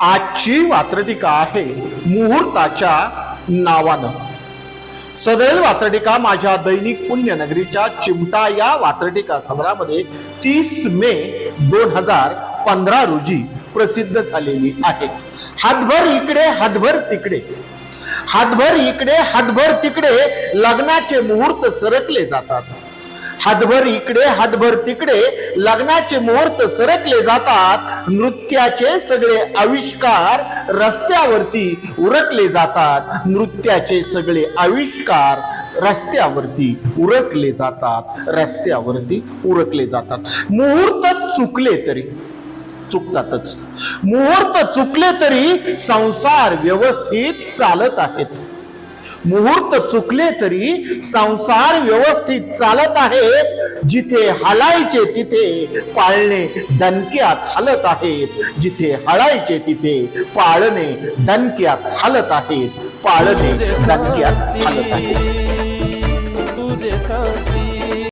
आजची वात्रटिका आहे मुहूर्ताच्या नावानं. सदैव वात्रटिका माझ्या दैनिक पुण्यनगरीच्या चिमटा या वात्रटिका सदरामध्ये तीस मे दोन हजार पंधरा रोजी प्रसिद्ध झालेली आहे. हातभर इकडे हातभर तिकडे. हातभर इकडे हातभर तिकडे लग्नाचे मुहूर्त सरकले जातात. हातभर इकडे हातभर तिकडे लग्नाचे मुहूर्त सरकले जातात नृत्याचे सगळे आविष्कार रस्त्यावरती उरकले जातात नृत्याचे सगळे आविष्कार रस्त्यावरती उरकले जातात रस्त्यावरती उरकले जातात. मुहूर्त चुकले तरी चुकतातच. मुहूर्त चुकले तरी संसार व्यवस्थित चालत आहेत मुहूर्त चुकले तरी संसार व्यवस्थित चालत आहेत जिथे हलायचे तिथे पाळणे दणक्यात हलत आहेत जिथे हळायचे तिथे पाळणे दणक्यात हलत आहेत पाळणे दणक्यात हलत आहेत